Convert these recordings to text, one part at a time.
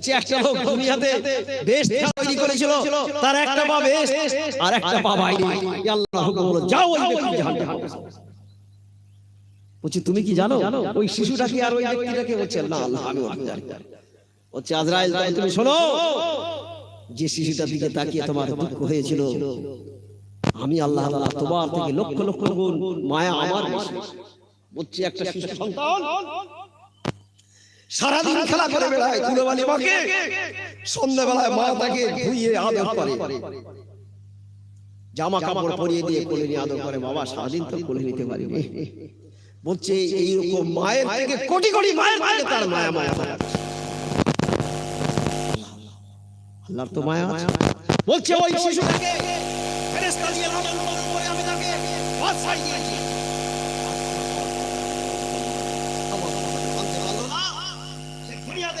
যে একটা লোক দুনিয়াতে বেশ তৈরি করেছিল তার একটা পা বেশ আর একটা পা বাইরে আল্লাহ হুকুম যাও ওই ব্যক্তি জাহান্নামে। বলছি তুমি কি জানো? ওই শিশুটাকে আর ওই ব্যক্তিটাকে? বলছে না আল্লাহ আমি জানি হচ্ছে আজরাইল তাই তুমি শোনো যে শিশুটার দিকে তাকিয়ে তোমার দুঃখ হয়েছিল আমি আল্লাহ তাআলা তোমার থেকে লক্ষ লক্ষ গুণ মায়া আমার বলছি একটা শিশু সন্তান সারাদিন খেলা করে বেড়ায় কুলোবালি মাকে সন্ধ্যাবেলায় মা তাকে ধুইয়ে আদর করে জামা কাপড় পরিয়ে দিয়ে কোলে নিয়ে আদর করে বাবা সারাদিন তো কোলে নিতে পারিনি বলছে এইরকম মায়ের থেকে কোটি কোটি মায়ের থেকে তার মায়া মায়া মায়া আল্লাহর তো মায়া আছে বলছে ওই শিশুটাকে ফেরেশতা দিয়ে লালন পালন করে আমি তাকে বাদশাহ দিয়েছি আমার মানতে পারল না সে দুনিয়াতে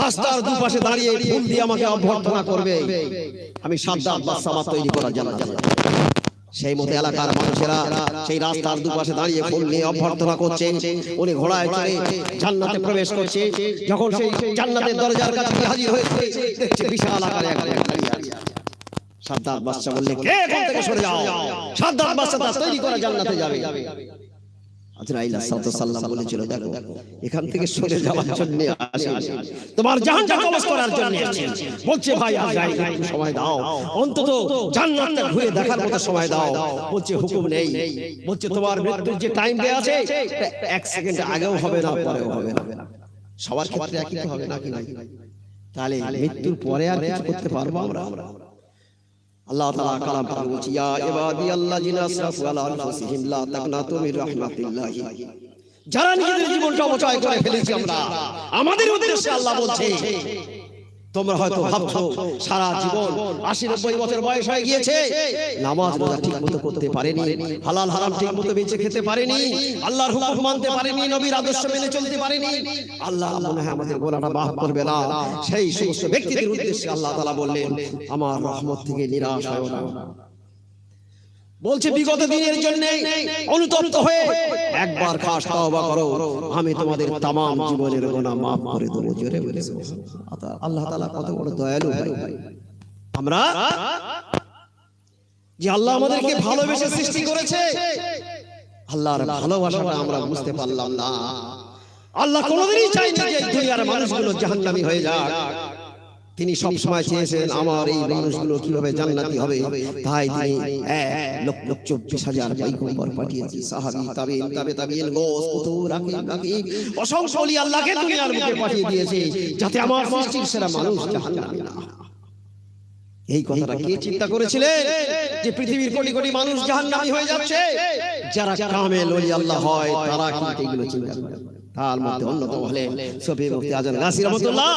রাস্তার দুপাশে দাঁড়িয়ে ফুল দিয়ে আমাকে অভ্যর্থনা করবে। আমি সাদ্দাত বাদশাহ তৈরি করা জান্নাতে যাব। সেই মতো এলাকার মানুষেরা সেই রাস্তার দুপাশে দাঁড়িয়ে ফুল নিয়ে অভ্যর্থনা করছে। উনি ঘোড়ায় চড়ে জান্নাতে প্রবেশ করছে। যখন সেই জান্নাতের দরজার কাছে হাজির হয়েছে দেখছে বিশাল আকারে এক। সাদ্দাত বাদশা বললে কে এখান থেকে সরে যাও? সাদ্দাত বাদশা তৈরি করা জান্নাতে যাবে। আজরাইল সাল্লাল্লাহু বলেছিল দেখো এখান থেকে সরে যাওয়ার জন্য আসেনি। তোমার জাহান্নাম কবজ করার জন্য এসেছি বলছে ভাই আজরাইল একটু সময় দাও। অন্তত জান্নাতটা ঘুরে দেখার মতো সময় দাও। বলছে হুকুম নেই। বলছে তোমার মৃত্যুর যে টাইম দেয়া আছে এক সেকেন্ড আগেও হবে না পরেও হবে না। সবার ক্ষেত্রে একই হবে নাকি নাকি তাহলে মৃত্যুর পরে আর কিছু করতে পারব আমরা? আল্লাহ তাআলা কালাম পাক বলছি, ইয়া ইবাদি আল্লাযিনা আসরাফু আলা আনফুসিহিম, লা তাকনাতু মির রাহমাতিল্লাহ। যারা নিজেদের জীবনটা অপচয় করে ফেলেছি আমরা, আমাদের উদ্দেশ্যে আল্লাহ বলছে তোমরা হয়তো ভাবছ, সারা জীবন আশি নব্বই বছর বয়স হয়ে গিয়েছে। নামাজ রোজা ঠিক মতো করতে পারেনি, হালাল হারাম ঠিক মতো বেঁচে খেতে পারেনি, আল্লাহর হুকুম মানতে পারেনি, নবীর আদর্শ মেনে চলতে পারেনি। আল্লাহ মনে হয় আমাদের গোলাটা মাফ করবে না। সেই সমস্ত ব্যক্তিদের উদ্দেশ্যে আল্লাহ তালা বললেন, আমার রহমত থেকে নিরাশ হয় না। বলছে বিগত দিনের জন্য অনুতপ্ত হয়ে একবার খাস তওবা করো। আমি তোমাদের তামাম জীবনের গোনা মাফ করে দেবো জোরে বলে আল্লাহ তাআলা কত বড় দয়ালু ভাই। আমরা যে আল্লাহ আমাদেরকে ভালোবেসে সৃষ্টি করেছে আল্লাহর ভালোবাসাটা আমরা বুঝতে পারলাম না। আল্লাহ কোনোদিনই চাইনি যে দুনিয়ার মানুষগুলো জাহান্নামী হয়ে যাক। তিনি সব সময় চেয়েছেন আমার এই মানুষগুলো কীভাবে জান্নাতি হবে? তাই তিনি এক লক্ষ চব্বিশ হাজার পয়গম্বর পাঠিয়েছি সাহাবি তাবিন তাবে তাবিন গোস কুতুব রাকিব রাকিব অসংখ্য ওলি আল্লাহকে দুনিয়ার মুখে পাঠিয়ে দিয়েছে যাতে আমার সৃষ্টির সেরা মানুষ জাহান্নামী না। এই কথাটা কে চিন্তা করেছিলেন? যে পৃথিবীর কোটি কোটি মানুষ জাহান্নামী হয়ে যাচ্ছে। যারা কামেল ওলি আল্লাহ হয় তারা কিন্তু এগুলো চিন্তা করে তার মধ্যে অন্যতম হলেন সফি মুফতি আজম নাসির রহমতুল্লাহ